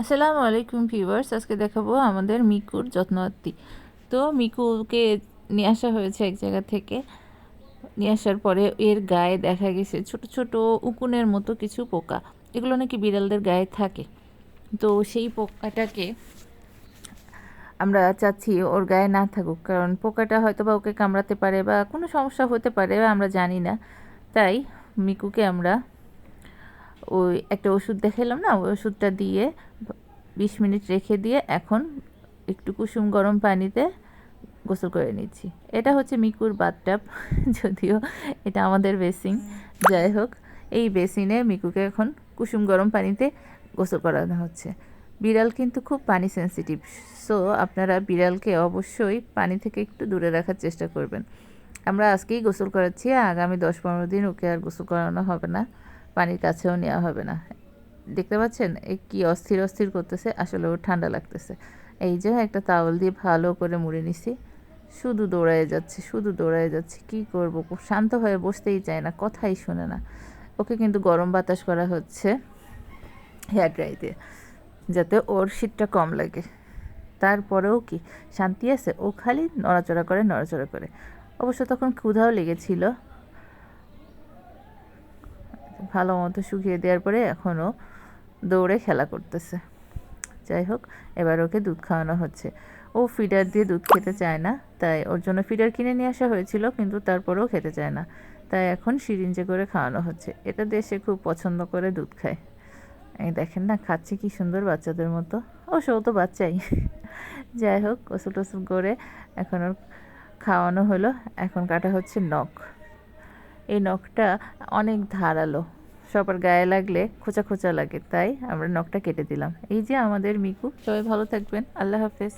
আসসালামু আলাইকুম ভিউয়ার্স, আজকে দেখাবো আমাদের মিকুর যত্নআত্তি তো মিকুকে নিয়ে আসা হয়েছে এক জায়গা থেকে। নিয়ে আসার পরে এর গায়ে দেখা গেছে ছোট ছোট উকুনের মতো কিছু পোকা। এগুলো নাকি বিড়ালদের গায়ে থাকে। তো সেই পোকাটাকে আমরা চাচ্ছি ওর গায়ে না থাকুক, কারণ পোকাটা হয়তো বা ওকে কামড়াতে পারে বা কোনো সমস্যা হতে পারে, আমরা জানি না। তাই মিকুকে আমরা ওই একটা ওষুধ দেখালাম না ওই ওষুধটা দিয়ে বিশ মিনিট রেখে দিয়ে এখন একটু কুসুম গরম পানিতে গোসল করে নিচ্ছি। এটা হচ্ছে মিকুর বাথটাব যদিও এটা আমাদের বেসিন। যাই হোক এই বেসিনে মিকুকে এখন কুসুম গরম পানিতে গোসল করানো হচ্ছে। বিড়াল কিন্তু খুব পানি সেন্সিটিভ সো আপনারা বিড়ালকে অবশ্যই পানি থেকে একটু দূরে রাখার চেষ্টা করবেন। আমরা আজকেই গোসল করাচ্ছি আগামী দশ পনেরো দিন ওকে আর গোসল করানো হবে না। পানির কাছেও নেওয়া হবে না। দেখতে পাচ্ছেন? এই কি অস্থির অস্থির করতেছে। আসলে ওর ঠান্ডা লাগতেছে। এই যে একটা তাওয়াল দিয়ে ভালো করে মুড়ে নিছি। শুধু দৌড়ায় যাচ্ছে, শুধু দৌড়ায় যাচ্ছে। কি করব? শান্ত হয়ে বসতেই চায় না, কথাই শোনে না। ওকে কিন্তু গরম বাতাস করা হচ্ছে হেয়ার ড্রাই দিয়ে, যাতে ওর শীতটা কম লাগে। তারপরেও কি? শান্তি আছে? ও খালি নড়াচড়া করে নড়াচড়া করে। অবশ্য তখন ক্ষুধাও লেগেছিল। ভালো মতো শুকিয়ে দেওয়ার পরে এখনও দৌড়ে খেলা করতেছে। যাই হোক, এবার ওকে দুধ খাওয়ানো হচ্ছে। ও ফিডার দিয়ে দুধ খেতে চায় না, তাই ওর জন্য ফিডার কিনে নিয়ে আসা হয়েছিল, কিন্তু তারপরেও খেতে চায় না। তাই এখন সিরিঞ্জে করে খাওয়ানো হচ্ছে, এটা দেশে খুব পছন্দ করে দুধ খায়। এই দেখেন না, খাচ্ছে কি সুন্দর বাচ্চাদের মতো। ও সে তো বাচ্চাই। যাই হোক, গোসল টসুল করে এখন ওর খাওয়ানো হলো। এখন কাটা হচ্ছে নখ। এই নখটা অনেক ধারালো। সবার গায়ে লাগলে খোঁচা খোঁচা লাগে, তাই আমরা নখটা কেটে দিলাম। এই যে আমাদের মিকু, সবাই ভালো থাকবেন, আল্লাহ হাফেজ।